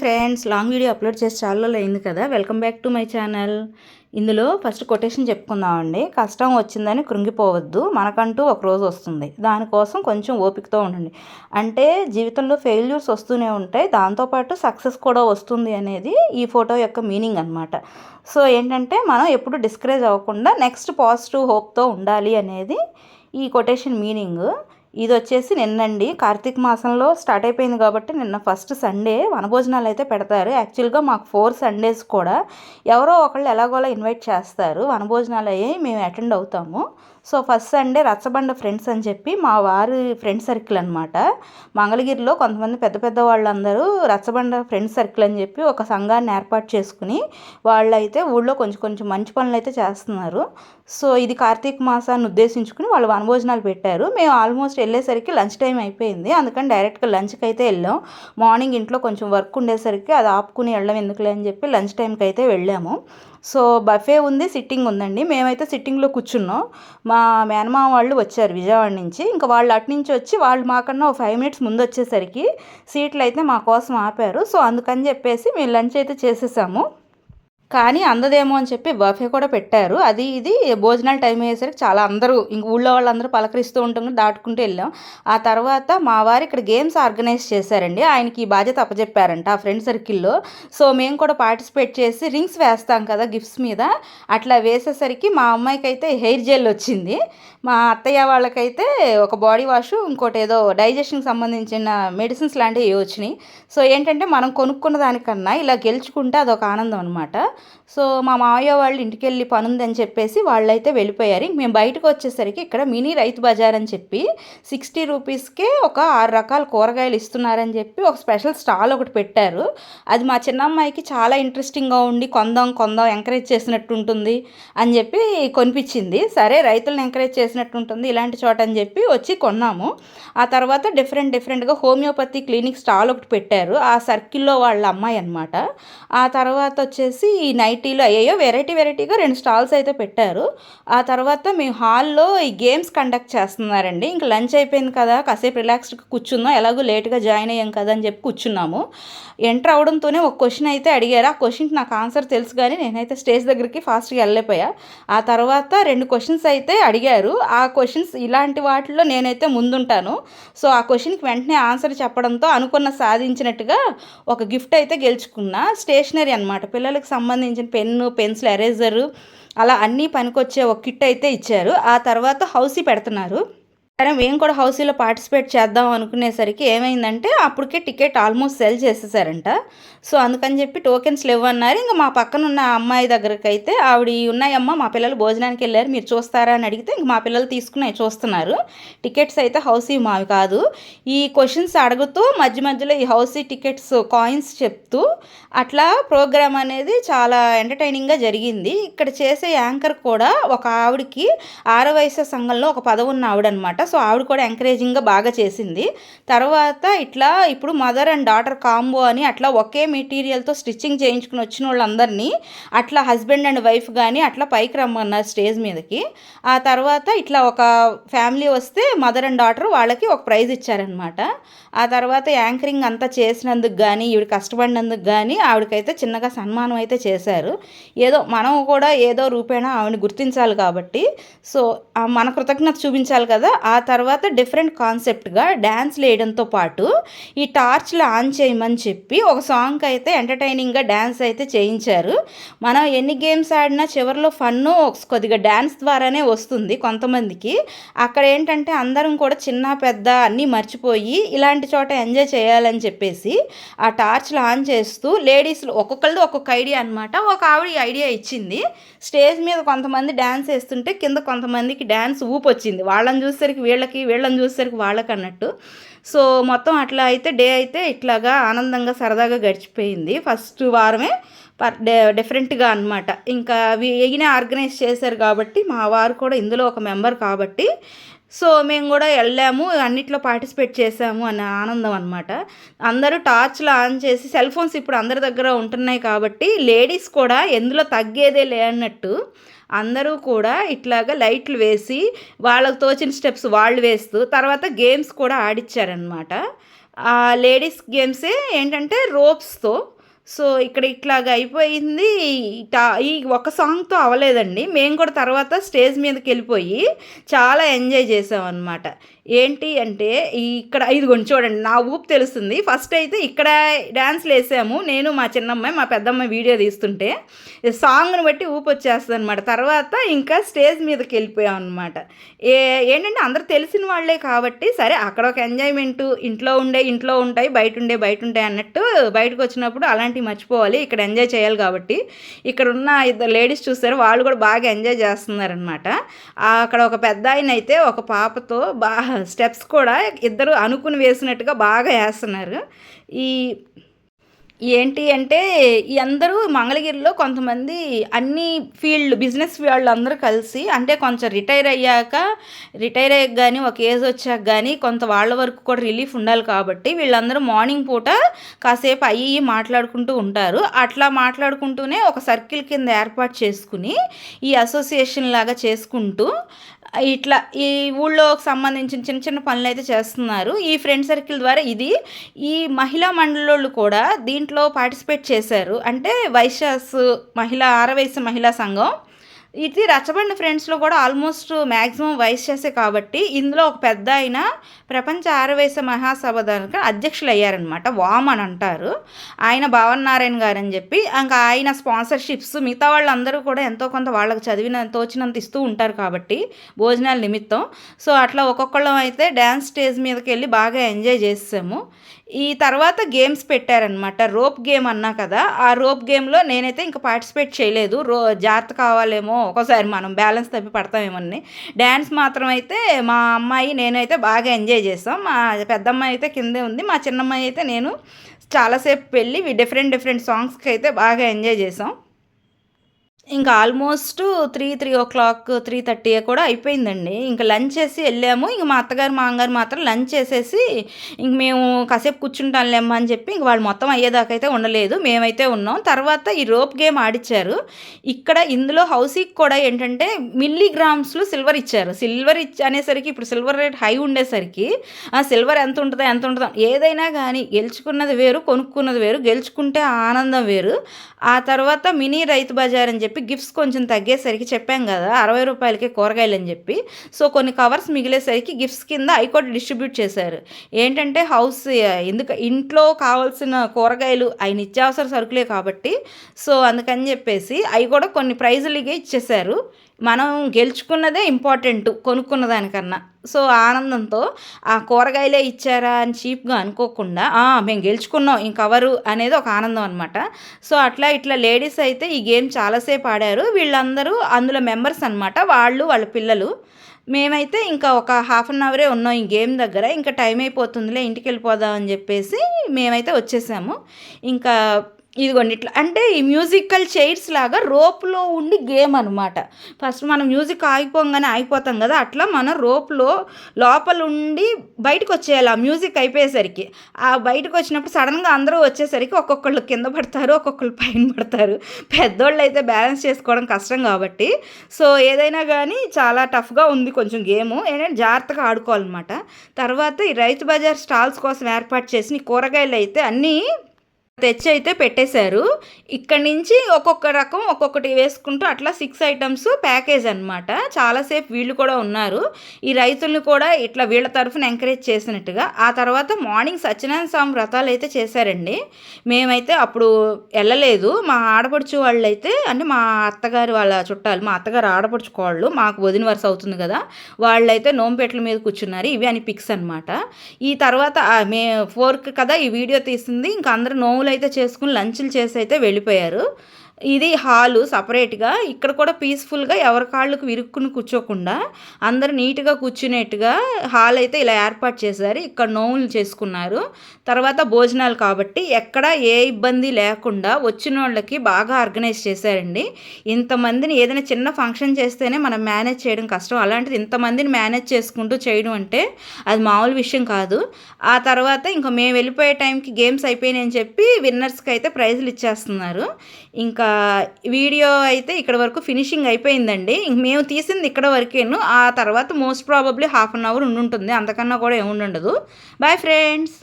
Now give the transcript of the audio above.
Friends long video upload చేసి చాలా అయింది కదా. Welcome back to my channel. ఇందులో ఫస్ట్ కొటేషన్ చెప్పుకుందామండి. కష్టం వచ్చిందని కృంగిపోవద్దు. మనకంటూ ఒక రోజు వస్తుంది. దానికోసం కొంచెం ఓపికతో ఉండండి. అంటే జీవితంలో ఫెయిల్యూర్స్ వస్తూనే ఉంటాయి. దాంతోపాటు సక్సెస్ కూడా వస్తుంది అనేది ఈ ఫోటో యొక్క మీనింగ్ అనమాట సో ఏంటంటే మనం ఎప్పుడు డిస్కరేజ్ అవ్వకుండా నెక్స్ట్ పాజిటివ్ హోప్తో ఉండాలి అనేది ఈ కొటేషన్ మీనింగ్. ఇది వచ్చేసి నిన్నండి. కార్తీక మాసంలో స్టార్ట్ అయిపోయింది కాబట్టి నిన్న ఫస్ట్ సండే వనభోజనాలు అయితే పెడతారు. యాక్చువల్గా మాకు ఫోర్ సండేస్ కూడా ఎవరో ఒకళ్ళు ఎలాగోలా ఇన్వైట్ చేస్తారు. వనభోజనాలు అయ్యి మేము అటెండ్ అవుతాము. So first Sunday Rachabanda friends అని చెప్పి మా వారి ఫ్రెండ్ సర్కిల్ అనమాట మంగళగిరిలో కొంతమంది పెద్ద పెద్ద వాళ్ళందరూ రచ్చబండ ఫ్రెండ్ సర్కిల్ అని చెప్పి ఒక సంఘాన్ని ఏర్పాటు చేసుకుని వాళ్ళైతే ఊళ్ళో కొంచెం కొంచెం మంచి పనులు అయితే చేస్తున్నారు. సో ఇది కార్తీక మాసాన్ని ఉద్దేశించుకుని వాళ్ళు వనభోజనాలు పెట్టారు. మేము ఆల్మోస్ట్ వెళ్ళేసరికి లంచ్ టైం అయిపోయింది. అందుకని డైరెక్ట్గా లంచ్కి అయితే వెళ్ళాం. మార్నింగ్ ఇంట్లో కొంచెం వర్క్ ఉండేసరికి అది ఆపుకుని వెళ్ళడం ఎందుకులే అని చెప్పి లంచ్ టైంకి అయితే వెళ్ళాము. సో బఫే ఉంది సిట్టింగ్ ఉందండి. మేమైతే సిట్టింగ్లో కూర్చున్నాం. మా మేనమామ వాళ్ళు వచ్చారు విజయవాడ నుంచి. ఇంకా వాళ్ళు అటు నుంచి వచ్చి వాళ్ళు మాకన్నా ఒక ఫైవ్ మినిట్స్ ముందు వచ్చేసరికి సీట్లు అయితే మా కోసం ఆపారు. సో అందుకని చెప్పేసి మేము లంచ్ అయితే చేసేసాము. కానీ అందదేమో అని చెప్పి బఫే కూడా పెట్టారు. అది ఇది భోజనాల టైం అయ్యేసరికి చాలా అందరూ ఇంక ఊళ్ళో వాళ్ళందరూ పలకరిస్తూ ఉంటుంది దాటుకుంటూ వెళ్ళాం. ఆ తర్వాత మా వారు ఇక్కడ గేమ్స్ ఆర్గనైజ్ చేశారండి. ఆయనకి ఈ బాధ్యత అప్పచెప్పారంట ఆ ఫ్రెండ్ సర్కిల్లో సో మేము కూడా పార్టిసిపేట్ చేసి రింగ్స్ వేస్తాం కదా గిఫ్ట్స్ మీద. అట్లా వేసేసరికి మా అమ్మాయికి అయితే హెయిర్ జెల్ వచ్చింది. మా అత్తయ్య వాళ్ళకైతే ఒక బాడీ వాష్ ఇంకోటి ఏదో డైజెషన్కి సంబంధించిన మెడిసిన్స్ లాంటివి వచ్చినాయి. సో ఏంటంటే మనం కొనుక్కున్న దానికన్నా ఇలా గెలుచుకుంటే అదొక ఆనందం అనమాట సో మా మావయ్య వాళ్ళు ఇంటికి వెళ్ళి పనుందని చెప్పేసి వాళ్ళైతే వెళ్ళిపోయారు. మేము బయటకు వచ్చేసరికి ఇక్కడ మినీ రైతు బజార్ అని చెప్పి సిక్స్టీ రూపీస్కే ఒక ఆరు రకాల కూరగాయలు ఇస్తున్నారని చెప్పి ఒక స్పెషల్ స్టాల్ ఒకటి పెట్టారు. అది మా చిన్నమ్మాయికి చాలా ఇంట్రెస్టింగ్గా ఉండి కొందాం కొందాం ఎంకరేజ్ చేసినట్టు ఉంటుంది అని చెప్పి కొనిపించింది. సరే రైతులను ఎంకరేజ్ చేసినట్టు ఉంటుంది ఇలాంటి చోట అని చెప్పి వచ్చి కొన్నాము. ఆ తర్వాత డిఫరెంట్ డిఫరెంట్గా హోమియోపతి క్లినిక్ స్టాల్ ఒకటి పెట్టారు. ఆ సర్కిల్లో వాళ్ళ అమ్మాయి అనమాట ఆ తర్వాత వచ్చేసి ఈ ఈ నైటీలు అయ్యాయో వెరైటీ వెరైటీగా రెండు స్టాల్స్ అయితే పెట్టారు. ఆ తర్వాత మేము హాల్లో ఈ గేమ్స్ కండక్ట్ చేస్తున్నారండి. ఇంకా లంచ్ అయిపోయింది కదా కాసేపు రిలాక్స్డ్గా కూర్చున్నాం ఎలాగో లేట్గా జాయిన్ అయ్యాం కదా అని చెప్పి కూర్చున్నాము. ఎంటర్ అవడంతోనే ఒక క్వశ్చన్ అయితే అడిగారు. ఆ క్వశ్చన్కి నాకు ఆన్సర్ తెలుసు కానీ నేనైతే స్టేజ్ దగ్గరికి ఫాస్ట్గా వెళ్ళిపోయా ఆ తర్వాత రెండు క్వశ్చన్స్ అయితే అడిగారు. ఆ క్వశ్చన్స్ ఇలాంటి వాటిలో నేనైతే ముందుంటాను. సో ఆ క్వశ్చన్కి వెంటనే ఆన్సర్ చెప్పడంతో అనుకున్న సాధించినట్టుగా ఒక గిఫ్ట్ అయితే గెలుచుకున్నా. స్టేషనరీ అనమాట పిల్లలకు సంబంధించి సంబంధించిన పెన్ను పెన్సిల్ ఎరేజరు అలా అన్నీ పనికొచ్చే ఒక కిట్ అయితే ఇచ్చారు. ఆ తర్వాత హౌసీ పెడుతున్నారు. సరే మేము కూడా హౌసీలో పార్టిసిపేట్ చేద్దాం అనుకునేసరికి ఏమైందంటే అప్పటికే టికెట్ ఆల్మోస్ట్ సెల్ చేసేసారంట. సో అందుకని చెప్పి టోకెన్స్ లేవన్నారు. ఇంకా మా పక్కన ఉన్న అమ్మాయి దగ్గరికి అయితే ఆవిడ ఉన్నాయమ్మ మా పిల్లలు భోజనానికి వెళ్ళారు మీరు చూస్తారా? అని అడిగితే ఇంక మా పిల్లలు తీసుకుని చూస్తున్నారు. టికెట్స్ అయితే హౌసీ మావి కాదు. ఈ క్వశ్చన్స్ అడుగుతూ మధ్య మధ్యలో ఈ హౌసీ టికెట్స్ కాయిన్స్ చెప్తూ అట్లా ప్రోగ్రామ్ అనేది చాలా ఎంటర్టైనింగ్గా జరిగింది. ఇక్కడ చేసే యాంకర్ కూడా ఒక ఆవిడకి ఆరవయస సంఘంలో ఒక పదవున్న ఆవిడనమాట. సో ఆవిడ కూడా ఎంకరేజింగ్గా బాగా చేసింది. తర్వాత ఇట్లా ఇప్పుడు మదర్ అండ్ డాటర్ కాంబో అని అట్లా ఒకే మెటీరియల్తో స్టిచ్చింగ్ చేయించుకుని వచ్చిన వాళ్ళందరినీ అట్లా హస్బెండ్ అండ్ వైఫ్ కానీ అట్లా పైకి రమ్మన్నారు స్టేజ్ మీదకి. ఆ తర్వాత ఇట్లా ఒక ఫ్యామిలీ వస్తే మదర్ అండ్ డాటర్ వాళ్ళకి ఒక ప్రైజ్ ఇచ్చారనమాట ఆ తర్వాత యాంకరింగ్ అంతా చేసినందుకు కానీ ఈవిడ కష్టపడినందుకు కానీ ఆవిడకైతే చిన్నగా సన్మానం అయితే చేశారు. ఏదో మనం కూడా ఏదో రూపేణా ఆవిడని గుర్తించాలి కాబట్టి. సో మన కృతజ్ఞత చూపించాలి కదా ఆ తర్వాత డిఫరెంట్ కాన్సెప్ట్గా డ్యాన్స్ వేయడంతో పాటు ఈ టార్చ్లు ఆన్ చేయమని చెప్పి ఒక సాంగ్ అయితే ఎంటర్టైనింగ్గా డ్యాన్స్ అయితే చేయించారు. మనం ఎన్ని గేమ్స్ ఆడినా చివరిలో ఫన్ను కొద్దిగా డ్యాన్స్ ద్వారానే వస్తుంది కొంతమందికి. అక్కడ ఏంటంటే అందరం కూడా చిన్న పెద్ద అన్నీ మర్చిపోయి ఇలాంటి చోట ఎంజాయ్ చేయాలని చెప్పేసి ఆ టార్చ్లు ఆన్ చేస్తూ లేడీస్లు ఒక్కొక్కరిది ఒక్కొక్క ఐడియా అనమాట ఒక ఆవిడ ఐడియా ఇచ్చింది. స్టేజ్ మీద కొంతమంది డ్యాన్స్ వేస్తుంటే కింద కొంతమందికి డ్యాన్స్ ఊపు వచ్చింది వాళ్ళని చూసేసరికి వీళ్ళకి వీళ్ళని చూసేసరికి వాళ్ళకి అన్నట్టు సో మొత్తం అట్లా అయితే డే అయితే ఇట్లాగా ఆనందంగా సరదాగా గడిచిపోయింది. ఫస్ట్ వారమే పర్ డిఫరెంట్గా అనమాట ఇంకా ఎగిన ఆర్గనైజ్ చేశారు కాబట్టి మా వారు కూడా ఇందులో ఒక మెంబర్ కాబట్టి సో మేము కూడా వెళ్ళాము అన్నిట్లో పార్టిసిపేట్ చేసాము అనే ఆనందం అనమాట అందరూ టార్చ్లు ఆన్ చేసి సెల్ ఫోన్స్ ఇప్పుడు అందరి దగ్గర ఉంటున్నాయి కాబట్టి లేడీస్ కూడా ఎందులో తగ్గేదే లే అన్నట్టు అందరూ కూడా ఇట్లాగా లైట్లు వేసి వాళ్ళకు తోచిన స్టెప్స్ వాళ్ళు వేస్తూ తర్వాత గేమ్స్ కూడా ఆడిచ్చారనమాట ఆ లేడీస్ గేమ్సే ఏంటంటే రోప్స్తో. సో ఇక్కడ ఇట్లాగా అయిపోయింది. ఈ ఒక సాంగ్తో అవ్వలేదండి. మేము కూడా తర్వాత స్టేజ్ మీదకి వెళ్ళిపోయి చాలా ఎంజాయ్ చేసామన్నమాట. ఏంటి అంటే ఇక్కడ ఇదిగోండి చూడండి నా ఊపు తెలుస్తుంది. ఫస్ట్ అయితే ఇక్కడ డ్యాన్స్లు వేసాము. నేను మా చిన్నమ్మాయి మా పెద్దమ్మాయి వీడియో తీస్తుంటే సాంగ్ని బట్టి ఊపు వచ్చేస్తుంది అనమాట తర్వాత ఇంకా స్టేజ్ మీదకి వెళ్ళిపోయాం అనమాట ఏ ఏంటంటే అందరు తెలిసిన వాళ్ళే కాబట్టి సరే అక్కడ ఒక ఎంజాయ్మెంట్ ఇంట్లో ఉండే ఇంట్లో ఉంటాయి బయట ఉండే బయట ఉంటాయి అన్నట్టు బయటకు వచ్చినప్పుడు అలాంటివి మర్చిపోవాలి. ఇక్కడ ఎంజాయ్ చేయాలి కాబట్టి. ఇక్కడ ఉన్న ఇద్దరు లేడీస్ చూస్తారు వాళ్ళు కూడా బాగా ఎంజాయ్ చేస్తున్నారనమాట అక్కడ ఒక పెద్ద ఆయన అయితే ఒక పాపతో బాగా స్టెప్స్ కూడా ఇద్దరు అనుకుని వేసినట్టుగా బాగా వేస్తున్నారు. ఈ ఏంటి అంటే ఈ అందరూ మంగళగిరిలో కొంతమంది అన్ని ఫీల్డ్ బిజినెస్ వాళ్ళు అందరూ కలిసి అంటే కొంచెం రిటైర్ అయ్యాక రిటైర్ అయ్యాక కానీ ఒక ఏజ్ వచ్చాక కానీ కొంత వాళ్ళ వరకు కూడా రిలీఫ్ ఉండాలి కాబట్టి వీళ్ళందరూ మార్నింగ్ పూట కాసేపు అయ్యి మాట్లాడుకుంటూ ఉంటారు. అట్లా మాట్లాడుకుంటూనే ఒక సర్కిల్ కింద ఏర్పాటు చేసుకుని ఈ అసోసియేషన్ లాగా చేసుకుంటూ ఇట్లా ఈ ఊళ్ళోకి సంబంధించిన చిన్న చిన్న పనులు అయితే చేస్తున్నారు. ఈ ఫ్రెండ్ సర్కిల్ ద్వారా ఇది. ఈ మహిళా మండలోళ్ళు కూడా దీంట్లో పార్టిసిపేట్ చేశారు. అంటే వైశ్యాస్ మహిళా ఆరవయసు మహిళా సంఘం. ఇది రచ్చబండి ఫ్రెండ్స్లో కూడా ఆల్మోస్ట్ మ్యాక్సిమం వయసు చేసే కాబట్టి ఇందులో ఒక పెద్ద ఆయన ప్రపంచ ఆరవేశ మహాసభ దానికి అధ్యక్షులు అయ్యారనమాట వామ్ అని అంటారు. ఆయన భవన్ నారాయణ గారు అని చెప్పి ఇంకా ఆయన స్పాన్సర్షిప్స్ మిగతా వాళ్ళందరూ కూడా ఎంతో కొంత వాళ్ళకి చదివిన తోచినంత ఇస్తూ ఉంటారు కాబట్టి భోజనాల నిమిత్తం. సో అట్లా ఒక్కొక్కళ్ళం అయితే డ్యాన్స్ స్టేజ్ మీదకి వెళ్ళి బాగా ఎంజాయ్ చేసాము ఈ తర్వాత గేమ్స్ పెట్టారనమాట రోప్ గేమ్ అన్నా కదా ఆ రోప్ గేమ్లో నేనైతే ఇంకా పార్టిసిపేట్ చేయలేదు. రో జాగ్రత్త కావాలేమో ఒక్కోసారి మనం బ్యాలెన్స్ తప్పి పడతామేమని డ్యాన్స్ మాత్రం అయితే మా అమ్మాయి నేనైతే బాగా ఎంజాయ్ చేస్తాం. మా పెద్దమ్మాయి అయితే కిందే ఉంది. మా చిన్నమ్మాయి అయితే నేను చాలాసేపు వెళ్ళి డిఫరెంట్ డిఫరెంట్ సాంగ్స్కి అయితే బాగా ఎంజాయ్ చేసాం ఇంకా almost three three o'clock three thirty కూడా అయిపోయిందండి. ఇంకా లంచ్ చేసి వెళ్ళాము. ఇంక మా అత్తగారు మా అమ్మగారు మాత్రం లంచ్ చేసేసి ఇంక మేము కాసేపు కూర్చుంటానులేమ్మా అని చెప్పి ఇంక వాళ్ళు మొత్తం అయ్యేదాకా అయితే ఉండలేదు. మేమైతే ఉన్నాం. తర్వాత ఈ రోప్ గేమ్ ఆడిచ్చారు. ఇక్కడ ఇందులో హౌసీకి కూడా ఏంటంటే మిల్లీగ్రామ్స్లో సిల్వర్ ఇచ్చారు. సిల్వర్ ఇచ్చి అనేసరికి ఇప్పుడు సిల్వర్ రేట్ హై ఉండేసరికి ఆ సిల్వర్ ఎంత ఉంటుందో ఎంత ఉంటుందో ఏదైనా కానీ గెలుచుకున్నది వేరు కొనుక్కున్నది వేరు గెలుచుకుంటే ఆనందం వేరు. ఆ తర్వాత మినీ రైతు బజార్ అని చెప్పి చెప్పి గిఫ్ట్స్ కొంచెం తగ్గేసరికి చెప్పాం కదా అరవై రూపాయలకి కూరగాయలు అని చెప్పి. సో కొన్ని కవర్స్ మిగిలేసరికి గిఫ్ట్స్ కింద ఐకోట్ డిస్ట్రిబ్యూట్ చేశారు. ఏంటంటే హౌస్ ఎందుకు ఇంట్లో కావాల్సిన కూరగాయలు ఆయన నిత్యావసర సరుకులే కాబట్టి. సో అందుకని చెప్పేసి అవి కూడా కొన్ని ప్రైజులుగా ఇచ్చేశారు. మనం గెలుచుకున్నదే ఇంపార్టెంట్ కొనుక్కున్న దానికన్నా. సో ఆనందంతో ఆ కూరగాయలే ఇచ్చారా అని చీప్గా అనుకోకుండా మేము గెలుచుకున్నాం ఇంకెవరు అనేది ఒక ఆనందం అనమాట సో అట్లా ఇట్లా లేడీస్ అయితే ఈ గేమ్ చాలాసేపు ఆడారు. వీళ్ళందరూ అందులో మెంబర్స్ అనమాట వాళ్ళు వాళ్ళ పిల్లలు. మేమైతే ఇంకా ఒక హాఫ్ అన్ అవరే ఉన్నాం ఈ గేమ్ దగ్గర. ఇంకా టైం అయిపోతుందిలే ఇంటికి వెళ్ళిపోదాం అని చెప్పేసి మేమైతే వచ్చేసాము. ఇంకా ఇదిగోండి ఇట్లా. అంటే ఈ మ్యూజికల్ చైర్స్ లాగా రోప్లో ఉండి గేమ్ అనమాట ఫస్ట్ మనం మ్యూజిక్ ఆగిపోగానే ఆగిపోతాం కదా అట్లా మన రోప్లో లోపల ఉండి బయటకు వచ్చేయాలి ఆ మ్యూజిక్ అయిపోయేసరికి. ఆ బయటకు వచ్చినప్పుడు సడన్గా అందరూ వచ్చేసరికి ఒక్కొక్కళ్ళు కింద పడతారు ఒక్కొక్కళ్ళు పైన పడతారు. పెద్దోళ్ళు అయితే బ్యాలెన్స్ చేసుకోవడం కష్టం కాబట్టి. సో ఏదైనా కానీ చాలా టఫ్గా ఉంది కొంచెం గేము. ఏంటంటే జాగ్రత్తగా ఆడుకోవాలన్నమాట. తర్వాత ఈ రైతు బజార్ స్టాల్స్ కోసం ఏర్పాటు చేసిన కూరగాయలు అయితే అన్నీ తెచ్చి అయితే పెట్టేశారు. ఇక్కడ నుంచి ఒక్కొక్క రకం ఒక్కొక్కటి వేసుకుంటూ అట్లా సిక్స్ ఐటమ్స్ ప్యాకేజ్ అనమాట చాలాసేపు వీళ్ళు కూడా ఉన్నారు. ఈ రైతులను కూడా ఇట్లా వీళ్ళ తరఫున ఎంకరేజ్ చేసినట్టుగా. ఆ తర్వాత మార్నింగ్ సత్యనారాయణ స్వామి వ్రతాలు అయితే చేశారండి. మేమైతే అప్పుడు వెళ్ళలేదు. మా ఆడపడుచు వాళ్ళు అయితే అంటే మా అత్తగారి వాళ్ళ చుట్టాలు మా అత్తగారు ఆడపడుచుకోవాళ్ళు మాకు వదిన వరుస అవుతుంది కదా. వాళ్ళైతే నోంపేట్ల మీద కూర్చున్నారు. ఇవి అని పిక్స్ అనమాట ఈ తర్వాత మే ఫోర్క్ కదా ఈ వీడియో తీసింది. ఇంకా అందరూ నోములు అయితే చేసుకుని లంచ్లు చేసి అయితే వెళ్ళిపోయారు. ఇది హాలు సపరేట్గా. ఇక్కడ కూడా పీస్ఫుల్గా ఎవరి కాళ్ళకు విరుక్కుని కూర్చోకుండా అందరు నీట్గా కూర్చునేట్టుగా హాల్ అయితే ఇలా ఏర్పాటు చేశారు. ఇక్కడ నోములు చేసుకున్నారు. తర్వాత భోజనాలు కాబట్టి ఎక్కడ ఏ ఇబ్బంది లేకుండా వచ్చిన వాళ్ళకి బాగా ఆర్గనైజ్ చేశారండి. ఇంతమందిని ఏదైనా చిన్న ఫంక్షన్ చేస్తేనే మనం మేనేజ్ చేయడం కష్టం. అలాంటిది ఇంతమందిని మేనేజ్ చేసుకుంటూ చేయడం అంటే అది మామూలు విషయం కాదు. ఆ తర్వాత ఇంకా మేము వెళ్ళిపోయే టైంకి గేమ్స్ అయిపోయినాయని చెప్పి విన్నర్స్కి అయితే ప్రైజులు ఇచ్చేస్తున్నారు. ఇంకా వీడియో అయితే ఇక్కడ వరకు ఫినిషింగ్ అయిపోయిందండి. మేము తీసింది ఇక్కడ వరకేను. ఆ తర్వాత most probably half an hour ఉండుంటుంది. అంతకన్నా కూడా ఏముండదు బాయ్ ఫ్రెండ్స్